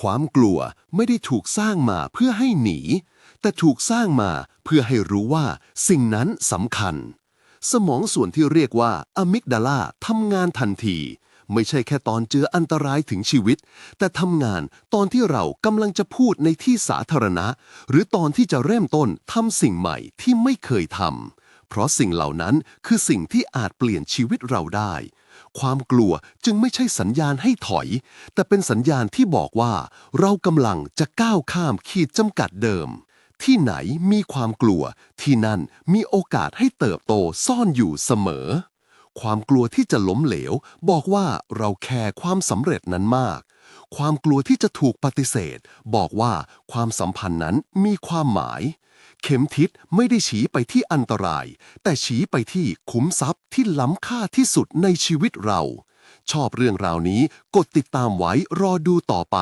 ความกลัวไม่ได้ถูกสร้างมาเพื่อให้หนี แต่ถูกสร้างมาเพื่อให้รู้ว่าสิ่งนั้นสำคัญ สมองส่วนที่เรียกว่าอะมิกดาลาทำงานทันที ไม่ใช่แค่ตอนเจออันตรายถึงชีวิต แต่ทำงานตอนที่เรากำลังจะพูดในที่สาธารณะ หรือตอนที่จะเริ่มต้นทำสิ่งใหม่ที่ไม่เคยทำ เพราะสิ่งเหล่านั้นคือสิ่งที่อาจเปลี่ยนชีวิตเราได้ ความกลัวจึงไม่ใช่สัญญาณให้ถอย แต่เป็นสัญญาณที่บอกว่า เรากำลังจะก้าวข้ามขีดจำกัดเดิม ที่ไหนมีความกลัว ที่นั่นมีโอกาสให้เติบโตซ่อนอยู่เสมอ ความกลัวที่จะล้มเหลว บอกว่าเราแคร์ความสำเร็จนั้นมากความกลัวที่จะถูกปฏิเสธ บอกว่าความสัมพันธ์นั้นมีความหมาย เข็มทิศไม่ได้ชี้ไปที่อันตราย แต่ชี้ไปที่ขุมทรัพย์ที่ล้ำค่าที่สุดในชีวิตเรา ชอบเรื่องราวนี้กดติดตามไว้รอดูต่อไป